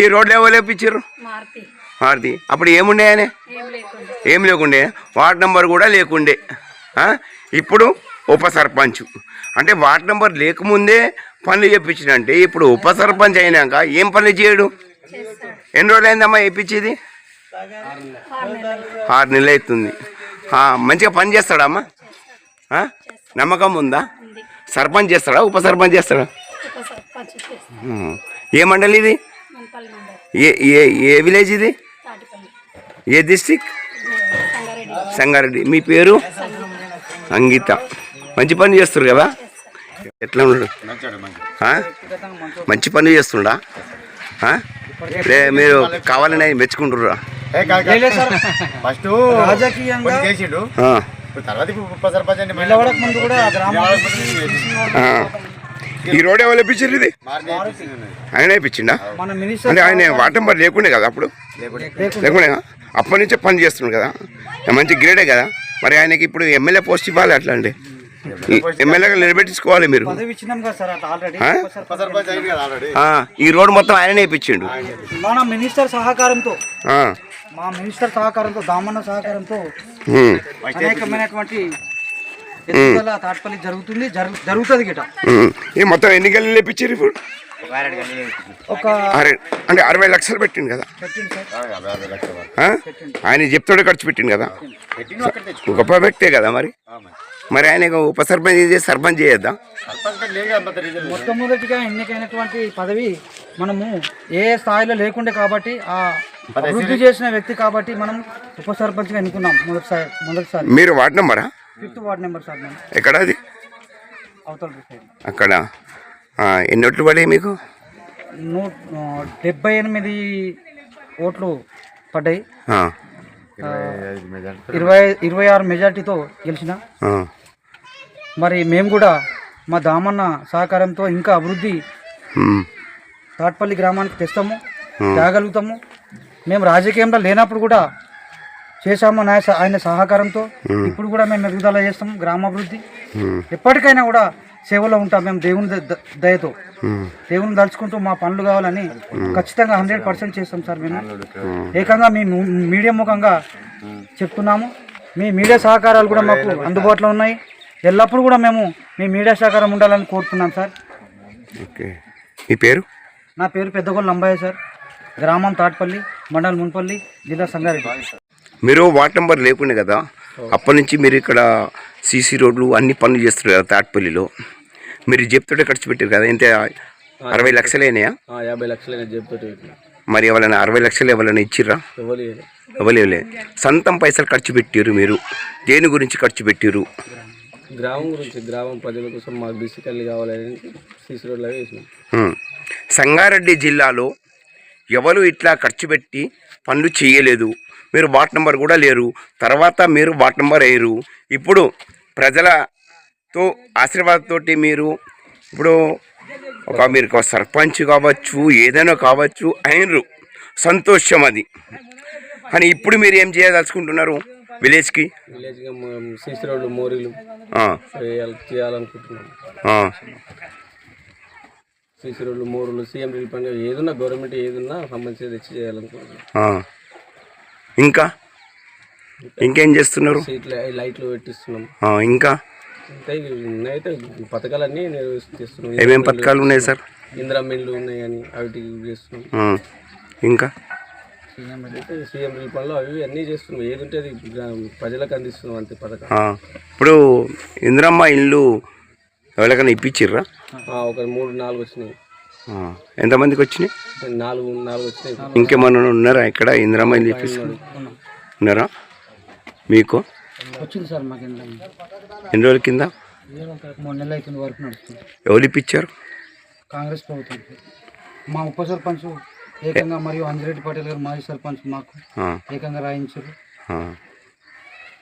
ఈ రోడ్లు ఎవరు లేపించారు మారుతి. అప్పుడు ఏముండే ఆయన ఏం లేకుండా? వార్డ్ నెంబర్ కూడా లేకుండే? ఇప్పుడు ఉప సర్పంచ్. అంటే వార్డ్ నెంబర్ లేకముందే పనులు చేయించినంటే ఇప్పుడు ఉప సర్పంచ్ అయినాక ఏం పనులు చేయడు? ఎన్ని రోజులు అయిందమ్మా వేయించేది ఆరు నెలలు అవుతుంది. మంచిగా పని చేస్తాడమ్మా? నమ్మకం ఉందా? సర్పంచ్ చేస్తాడా? ఉప సర్పంచ్ చేస్తాడా. ఏ మండలి ఇది? ఏ ఏ ఏ విలేజ్ ఇది? ఏ డిస్టిక్ సంగారెడ్డి. సంగారెడ్డి. మీ పేరు? సంగీత మంచి పని చేస్తారు కదా? ఎట్లా ఆ? మంచి పని చేస్తుండా? లే మీరు కావాలని ఆయన మెచ్చుకుంటుర్రా ఫస్ట్ చేసిండు. తర్వాత ఉప సర్పంచ్ ఈ రోడ్ ఎవరు వేపించారు ఇది? ఆయన మినిస్టర్ అంటే ఆయన వాటర్ నెంబర్ లేకుండే కదా అప్పుడు? లేకుండే. అప్పటి నుంచే పని చేస్తున్నాడు కదా? మంచి గ్రేడే కదా? మరి ఆయనకి ఇప్పుడు ఎమ్మెల్యే పోస్ట్ ఇవ్వాలి అట్లా అండి ఎమ్మెల్యేగా నిలబెట్టించుకోవాలి మీరు. పదవి ఇచ్చినాం కదా సార్ అట్లా ఆల్రెడీ ఆ? ఉప సర్పంచ్ అయింది కదా ఆల్రెడీ ఆ, ఈ రోడ్ మొత్తం ఆయననే వేయించిండు మన మినిస్టర్ సహకారంతో ఆ, మా మినిస్టర్ సహకారంతో దామన్న సహకారంతో అనేకమైనటువంటి తాట్పల్లి జరుగుతుంది జరుగు- జరుగుతుంది గిట. ఈ మొత్తం ఎన్ని గల్లీలు లేపించారు ఇప్పుడు? ఒక అరే అంటే అరవై లక్షలు పెట్టిండు కదా? పెట్టింది. ఆ? ఆయన చెప్తాడే ఖర్చు పెట్టిండు కదా? గొప్ప వ్యక్తే కదా మరి? మరి. ఆయన ఉప సర్పంచ్ చేసి సర్పంచ్ చేయొద్దా? కదా మొట్టమొదటిగా ఎన్నికైనటువంటి పదవి మనము ఏ స్థాయిలో లేకుండే కాబట్టి ఆ అభివృద్ధి చేసిన వ్యక్తి కాబట్టి మనం ఉప సర్పంచ్గా ఎన్నుకున్నాం మొదటిసారి మొదటిసారి. మీరు వార్డ్ నెంబరా? ఫిఫ్త్ వార్డ్ నెంబర్ సార్ మేము ఎక్కడ అది? అవతల సైడ్. అక్కడ. ఎన్ని ఓట్లు పడాయి మీకు? నూ డెబ్బై ఎనిమిది ఓట్లు పడ్డాయి. ఆ, ఇరవై ఇరవై ఆరు మెజార్టీతో గెలిచిన. ఆ, మరి మేము కూడా మా దామన్న సహకారంతో ఇంకా అభివృద్ధి ఉమ్, తాట్పల్లి గ్రామానికి తెస్తాము. తేగలుగుతాము. మేము రాజకీయంలో లేనప్పుడు కూడా చేశాము ఆయన సహకారంతో ఇప్పుడు కూడా మేము ఎదుగుదల చేస్తాము గ్రామాభివృద్ధి. ఎప్పటికైనా కూడా సేవలో ఉంటాం మేము దేవుని దయతో. దేవుని తలుచుకుంటూ మా పనులు కావాలని ఖచ్చితంగా హండ్రెడ్ పర్సెంట్ చేస్తాం సార్ మేము. ఏకంగా మీ ము- మీడియా ముఖంగా చెప్తున్నాము. మీ మీడియా సహకారాలు కూడా మాకు అందుబాటులో ఉన్నాయి. ఎల్లప్పుడూ కూడా మేము మీ మీడియా సహకారం ఉండాలని కోరుతున్నాం సార్. ఓకే. మీ పేరు? నా పేరు పెద్దగోళ్ళు లంబయ్య సార్. గ్రామం తాట్పల్లి మండలం మున్పల్లి జిల్లా సంగారెడ్డి. మీరు వార్డ్ నెంబర్ లేకుండే కదా అప్పటి నుంచి మీరు ఇక్కడ సీసీ రోడ్లు అన్ని పనులు చేస్తారు కదా తాటిపల్లిలో. మీరు చెప్తుంటే ఖర్చు పెట్టారు కదా ఇంత అరవై లక్షలేనాయా యాభై లక్షలు మరి ఎవరైనా అరవై లక్షలు ఎవరైనా ఇచ్చిర్రా? ఇవ్వలేవులే సొంతం పైసలు ఖర్చు పెట్టారు మీరు. దేని గురించి ఖర్చు పెట్టారు గ్రామం గురించి గ్రామం ప్రజల కోసం మాకు బిసికల్లి కావాలని సీసీ రోడ్లు అవి వేసినాం హ్మ్. సంగారెడ్డి జిల్లాలో ఎవరు ఇట్లా ఖర్చు పెట్టి పనులు చేయలేదు? మీరు వార్డ్ నెంబర్ కూడా లేరు. తర్వాత మీరు వార్డ్ నెంబర్ అయ్యారు. ఇప్పుడు ప్రజలతో ఆశీర్వాదంతోటి మీరు ఇప్పుడు ఒక మీరు సర్పంచ్ కావచ్చు ఏదైనా కావచ్చు అయినరు. సంతోషం అది. కానీ ఇప్పుడు మీరు ఏం చేయదలుచుకుంటున్నారు విలేజ్కి? రోడ్లు మోరీలు. చేయాలనుకుంటున్నాం. సీసీ రోడ్లు మోరులు సీఎం రిలీఫ్ ఏదున్నా గవర్నమెంట్ ఏదున్నా సంబంధించి తెచ్చి చేయాలనుకుంటున్నాం. ఇంకా? ఇంకేం. చేస్తున్నారు? సీట్లు లైట్లు పెట్టిస్తున్నాం. ఇంకా? ఉన్నాయితే పథకాలన్నీ నిర్వహిస్తున్నాం ఏమేం పథకాలు ఉన్నాయి సార్? ఇందిరా మిల్లు ఉన్నాయి కానీ అవి చేస్తున్నాం. ఇంకా? అయితే సీఎం రిలీఫ్ పనులు అవి అన్నీ చేస్తున్నాం. ఏది ఉంటే అది ప్రజలకు అందిస్తున్నాం అంతే పథకం ఇప్పుడు ఇందిరమ్మ ఇల్లు ఎవరికైనా ఇప్పించిర్రా? ఆ, ఒక మూడు నాలుగు వచ్చినాయి. ఎంతమందికి వచ్చినాయి? నాలుగు నాలుగు వచ్చినాయి ఇంకేమన్నా ఉన్నారా ఇక్కడ? ఇందిరమ్మ ఇల్లు ఇప్పించుకుని ఉన్నారా? మీకు? వచ్చింది సార్ మాకు ఎన్ని రోజుల కింద? మూడు నెలలు అవుతుంది వరకు నడుస్తుంది. ఎవరు ఇప్పించారు? కాంగ్రెస్ ప్రభుత్వం. మా ఉప సర్పంచ్ ఏకంగా మరియు అంజిరెడ్డి పటేల్ గారు మాజీ సర్పంచ్ మాకు ఏకంగా రాయించారు. ఆ,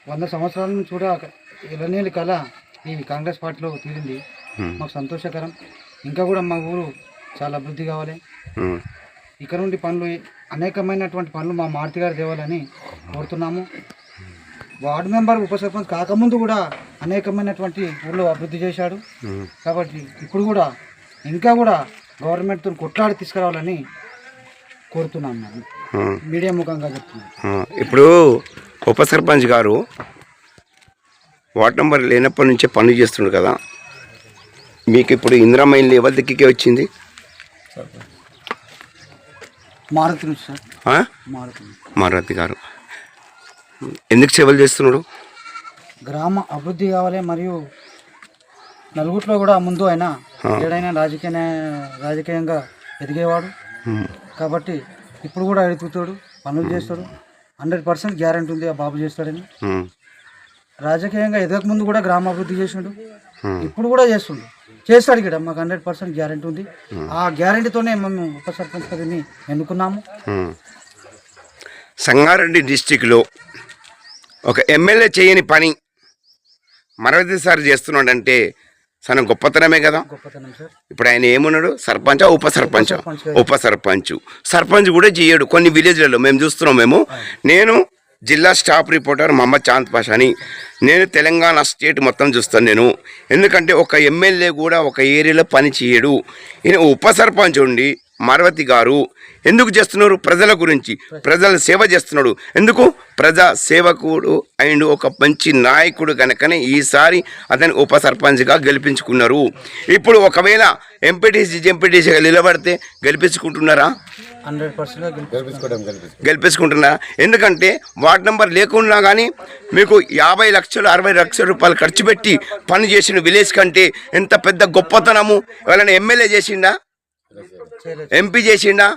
వంద సంవత్సరాల నుంచి కూడా ఇళ్ళనీళ్ళ కళ ఈ కాంగ్రెస్ పార్టీలో తీరింది. మాకు సంతోషకరం. ఇంకా కూడా మా ఊరు చాలా అభివృద్ధి కావాలి. ఇక్కడ నుండి పనులు అనేకమైనటువంటి పనులు మా మారుతి గారు తేవాలని కోరుతున్నాము. వార్డు మెంబర్ ఉప సర్పంచ్ కాకముందు కూడా అనేకమైనటువంటి ఊళ్ళో అభివృద్ధి చేశాడు. కాబట్టి ఇప్పుడు కూడా ఇంకా కూడా గవర్నమెంట్తో కొట్లాడి తీసుకురావాలని కోరుతున్నాం మేము. ఆ, మీడియా ముఖంగా చెప్తున్నాం. ఆ. ఇప్పుడు ఉప సర్పంచ్ గారు వార్డ్ నెంబర్ లేనప్పటి నుంచే పనులు చేస్తుండ్రు కదా. మీకు ఇప్పుడు ఇందిరామైన్లు ఎవరి దిక్కుకే వచ్చింది? మారుతుంది సార్. మారుతి గారు. ఎందుకు సేవలు చేస్తున్నాడు గ్రామ అభివృద్ధి కావాలి మరియు నలుగురిలో కూడా ముందు ఆయన ఏడైనా రాజకీయ రాజకీయంగా ఎదిగేవాడు. కాబట్టి ఇప్పుడు కూడా ఎదుగుతాడు పనులు చేస్తాడు. హండ్రెడ్ పర్సెంట్ గ్యారంటీ ఉంది ఆ బాబు చేస్తాడని. రాజకీయంగా ఎదగక ముందు కూడా గ్రామ అభివృద్ధి చేసిండు. ఇప్పుడు కూడా చేస్తుండు చేస్తాడు ఇక్కడ మాకు హండ్రెడ్ పర్సెంట్ గ్యారంటీ ఉంది. ఆ గ్యారంటీతోనే మేము ఉప సర్పంచ్ పదవిని ఎన్నుకున్నాము. సంగారెడ్డి డిస్టిక్లో ఒక ఎమ్మెల్యే చేయని పని మరొకసారి చేస్తున్నాడంటే చాలా గొప్పతనమే కదా. ఇప్పుడు ఆయన ఏమున్నాడు? సర్పంచా ఉప సర్పంచా? ఉప సర్పంచ్ సర్పంచ్. కూడా చేయడు. కొన్ని విలేజ్లలో మేము చూస్తున్నాం మేము. నేను జిల్లా స్టాఫ్ రిపోర్టర్ మహమ్మద్ చాంద్ పాషాని. నేను తెలంగాణ స్టేట్ మొత్తం చూస్తాను నేను. ఎందుకంటే ఒక ఎమ్మెల్యే కూడా ఒక ఏరియాలో పని చేయడు. ఈయన ఉప సర్పంచ్ ఉండి మారవతి గారు. ఎందుకు చేస్తున్నారు? ప్రజల గురించి. ప్రజల సేవ చేస్తున్నాడు. ఎందుకు? ప్రజా సేవకుడు అండ్ ఒక మంచి నాయకుడు కనుకనే ఈసారి అతని ఉప సర్పంచ్గా గెలిపించుకున్నారు. ఇప్పుడు ఒకవేళ ఎంపీటీసీ ఎంపీటీసీగా నిలబడితే గెలిపించుకుంటున్నారా? Hundred percent గెలిపించుకోవడం గెలిపించుకోవడం. గెలిపించుకుంటున్నారా ఎందుకంటే వార్డ్ నెంబర్ లేకున్నా కానీ మీకు యాభై లక్షలు అరవై లక్షల రూపాయలు ఖర్చు పెట్టి పని చేసిన విలేజ్ కంటే ఎంత పెద్ద గొప్పతనము ఎవరైనా ఎమ్మెల్యే చేసిండా? ఎంపీ చేసిండా?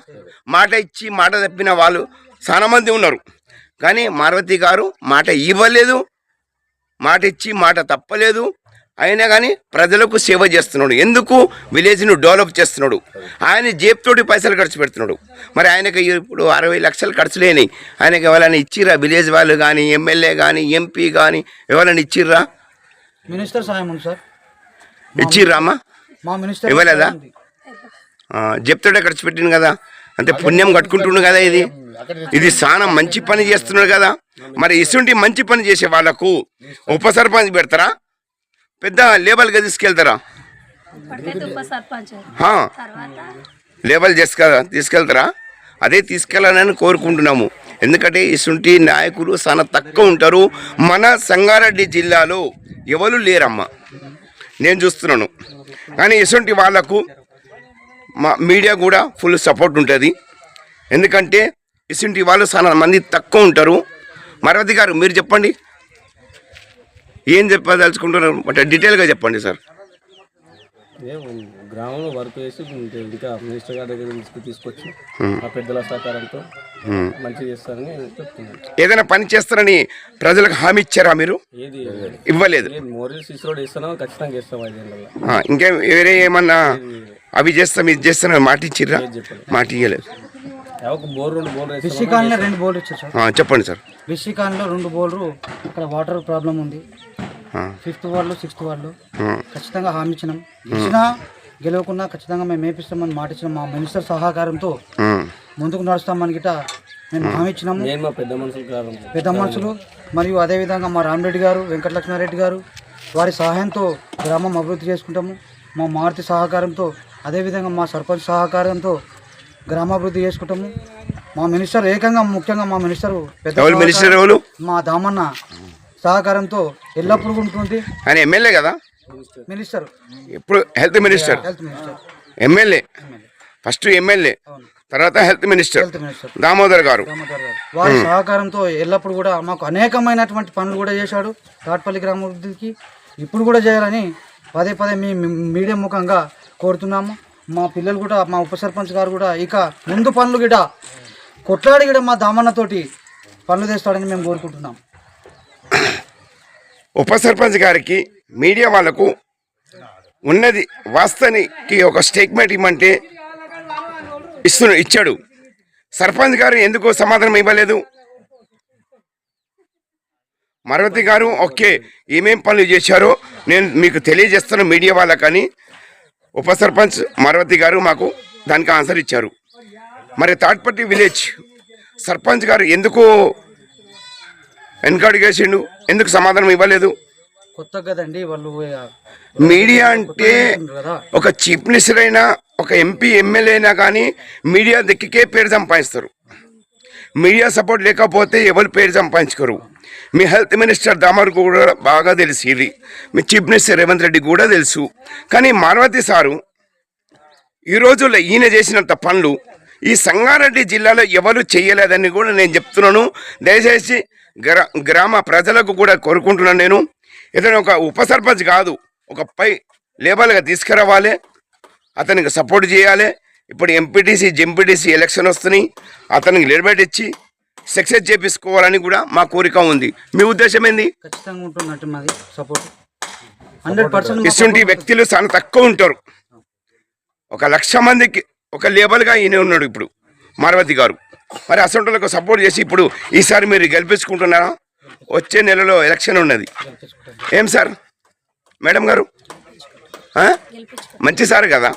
మాట ఇచ్చి మాట తప్పిన వాళ్ళు చాలా మంది ఉన్నారు. కానీ మారుతి గారు మాట ఇవ్వలేదు మాట ఇచ్చి మాట తప్పలేదు. అయినా కానీ ప్రజలకు సేవ చేస్తున్నాడు. ఎందుకు? విలేజ్ను డెవలప్ చేస్తున్నాడు. ఆయన జేబుతోటి పైసలు ఖర్చు పెడుతున్నాడు. మరి ఆయనకి ఇప్పుడు అరవై లక్షలు ఖర్చు లేని ఆయనకి ఎవరైనా ఇచ్చిర్రా? విలేజ్ వాళ్ళు కానీ ఎమ్మెల్యే కానీ ఎంపీ కానీ ఎవరైనా ఇచ్చిర్రా? మినిస్టర్ సాయం ఉంది సార్. ఇచ్చిర్రా అమ్మా? మా మినిస్టర్ ఇవ్వలేదా? చెప్తాడే ఖర్చు పెట్టింది కదా. అంటే పుణ్యం కట్టుకుంటుండు కదా ఇది. ఇది చాలా మంచి పని చేస్తున్నాడు కదా. మరి ఇసుంటి మంచి పని చేసే వాళ్ళకు ఉప సర్పంచ్ పెడతారా? పెద్ద లేబల్గా తీసుకెళ్తారా? లేబల్ చేసుక తీసుకెళ్తారా? అదే తీసుకెళ్ళాలని కోరుకుంటున్నాము. ఎందుకంటే ఇసుంటి నాయకులు చాలా తక్కువ ఉంటారు. మన సంగారెడ్డి జిల్లాలో ఎవరు లేరమ్మా? నేను చూస్తున్నాను. కానీ ఇసుంటి వాళ్ళకు మా మీడియా కూడా ఫుల్ సపోర్ట్ ఉంటుంది. ఎందుకంటే ఇసుంటి వాళ్ళు చాలా మంది తక్కువ ఉంటారు. మరవతి గారు మీరు చెప్పండి. ఏం చెప్పదలుచుకుంటున్నారు? అంటే డీటెయిల్గా చెప్పండి సార్. గ్రామంలో వర్క్ చేసి ఇంకా మినిస్టర్ గారి దగ్గర తీసుకు తీసుకొచ్చి ఆ పెద్దల సహకారంతో మంచిగా చేస్తారని ఏదైనా పని చేస్తారని ప్రజలకు హామీ ఇచ్చారా మీరు? ఇవ్వలేదు. మోరల్ సిస్రోడ్ ఖచ్చితంగా చేస్తాం ఇంకేం వేరే ఏమన్నా అవి చేస్తాం ఇది చేస్తాం మాట ఇచ్చిర్రా మాట బోర్ బిస్సీ కాలనీలో రెండు బోర్లు ఇచ్చారు సార్. ఆ, చెప్పండి సార్. బిస్సీ కాలనీలో రెండు బోర్లు అక్కడ వాటర్ ప్రాబ్లం ఉంది. ఆ, ఫిఫ్త్ వార్డులో సిక్స్త్ వార్డులో. ఆ, ఖచ్చితంగా హామీ ఇచ్చినాం. ఇచ్చినా గెలవకుండా ఖచ్చితంగా మేము మేపిస్తామని మాట ఇచ్చినాం. మా మినిస్టర్ సహకారంతో ముందుకు నడుస్తామని గిట మేము హామీ ఇచ్చినాము. పెద్ద మనుషులు మరియు అదేవిధంగా మా రామరెడ్డి గారు వెంకటలక్ష్మారెడ్డి గారు వారి సహాయంతో గ్రామం అభివృద్ధి చేసుకుంటాము. మా మారుతి సహకారంతో అదేవిధంగా మా సర్పంచ్ సహకారంతో గ్రామాభివృద్ధి చేసుకుంటాము. మా మినిస్టర్ ఏకంగా ముఖ్యంగా మా మినిస్టర్ మినిస్టర్ ఎవరు? మా దామన్న సహకారంతో ఎల్లప్పుడూ ఉంటుంది ఆయన ఎమ్మెల్యే కదా? మినిస్టర్. ఇప్పుడు health minister? Health minister. MLA. First MLA. తర్వాత హెల్త్ మినిస్టర్. దామోదర్ గారు. వారి సహకారంతో ఎల్లప్పుడు కూడా మాకు అనేకమైనటువంటి పనులు కూడా చేశాడు. తాట్పల్లి గ్రామాభివృద్ధికి ఇప్పుడు కూడా చేయాలని పదే పదే మీ మీడియా ముఖంగా కోరుతున్నాము. మా పిల్లలు కూడా మా ఉప సర్పంచ్ గారు కూడా ఇక ముందు పనులు గిడ కొట్లాడి గిడ మా దామన్నతోటి పనులు తెస్తాడని మేము కోరుకుంటున్నాం. ఉప సర్పంచ్ గారికి మీడియా వాళ్ళకు ఉన్నది వాస్తవానికి ఒక స్టేట్మెంట్ ఇమ్మంటే ఇస్తు ఇచ్చాడు. సర్పంచ్ గారు ఎందుకు సమాధానం ఇవ్వలేదు? మరవతి గారు ఓకే ఏమేం పనులు చేశారో నేను మీకు తెలియజేస్తాను మీడియా వాళ్ళకని ఉప సర్పంచ్ మరవతి గారు మాకు దానికి ఆన్సర్ ఇచ్చారు. మరి తాట్పట్టి విలేజ్ సర్పంచ్ గారు ఎందుకు వెనకాడు చేసిండు? ఎందుకు సమాధానం ఇవ్వలేదు? కొత్త కదండి వాళ్ళు మీడియా అంటే ఒక చీఫ్ మినిస్టర్ అయినా ఒక ఒక ఎంపీ ఎమ్మెల్యే అయినా కానీ మీడియా దిక్కికే పేరు సంపాదిస్తారు. మీడియా సపోర్ట్ లేకపోతే ఎవరు పేరు సంపాదించుకోరు. మీ హెల్త్ మినిస్టర్ దామర్ కూడా బాగా తెలుసు ఇది. మీ చీఫ్ మినిస్టర్ రేవంత్ రెడ్డి కూడా తెలుసు. కానీ మార్వతి సారు ఈ రోజుల్లో ఈయన చేసినంత పనులు ఈ సంగారెడ్డి జిల్లాలో ఎవరు చేయలేదని కూడా నేను చెప్తున్నాను. దయచేసి గ్రా గ్రామ ప్రజలకు కూడా కోరుకుంటున్నాను నేను. ఇతను ఒక ఉప సర్పంచ్ కాదు ఒక పై లేబర్గా తీసుకురావాలి. అతనికి సపోర్ట్ చేయాలి. ఇప్పుడు ఎంపీటీసీ జెంపీటీసీ ఎలక్షన్ వస్తున్నాయి. అతనికి నిలబెట్టించి సక్సెస్ చేపించుకోవాలని కూడా మా కోరిక ఉంది. మీ ఉద్దేశం ఏంది? ఖచ్చితంగా ఉంటున్నట్టు మాది సపోర్ట్ హండ్రెడ్ పర్సెంట్ ఇటువంటి వ్యక్తులు చాలా తక్కువ ఉంటారు. ఒక లక్ష మందికి ఒక లేబల్గా ఈయన ఉన్నాడు ఇప్పుడు మారవతి గారు. మరి అసంటులకు సపోర్ట్ చేసి ఇప్పుడు ఈసారి మీరు గెలిపించుకుంటున్నారా? వచ్చే నెలలో ఎలక్షన్ ఉన్నది. ఏం సార్? మేడం గారు? ఆ? మంచి సార్ కదా?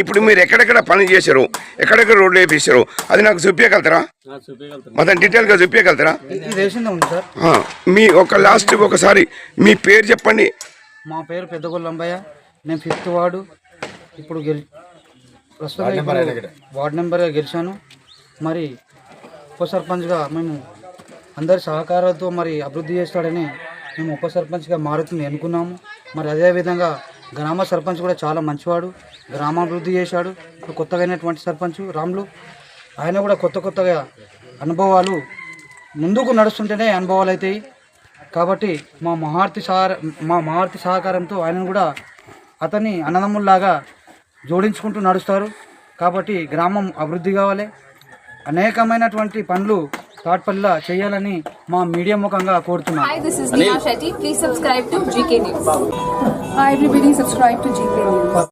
ఇప్పుడు మీరు ఎక్కడెక్కడ పని చేశారు? ఎక్కడెక్కడ రోడ్లు వేపించారు అది నాకు చూపించగలుగుతారా? మొత్తం డీటెయిల్గా చూపించగలుగుతారా? మీ ఒక లాస్ట్ ఒకసారి మీ పేరు చెప్పండి. మా పేరు పెద్దగొల్లంబయ్య. నేను ఫిఫ్త్ వార్డు. ఇప్పుడు గెలి వార్డు నెంబర్గా గెలిచాను. మరి ఉప సర్పంచ్గా మేము అందరి సహకారాలతో మరి అభివృద్ధి చేస్తాడని మేము ఉప సర్పంచ్గా మారుతుంది అనుకున్నాము. మరి అదేవిధంగా గ్రామ సర్పంచ్ కూడా చాలా మంచివాడు గ్రామాభివృద్ధి చేశాడు. ఇప్పుడు కొత్తగా అయినటువంటి సర్పంచ్ రాములు ఆయన కూడా కొత్త కొత్తగా అనుభవాలు ముందుకు నడుస్తుంటేనే అనుభవాలు అవుతాయి. కాబట్టి మా మహార్తి సహకార మా మహార్తి సహకారంతో ఆయనను కూడా అతన్ని అన్నదమ్ముల్లాగా జోడించుకుంటూ నడుస్తారు. కాబట్టి గ్రామం అభివృద్ధి కావాలి. అనేకమైనటువంటి పనులు షార్ట్ పల్ల చేయాలని మా మీడియా ముఖంగా కోరుతున్నాను హై దిస్ జీకే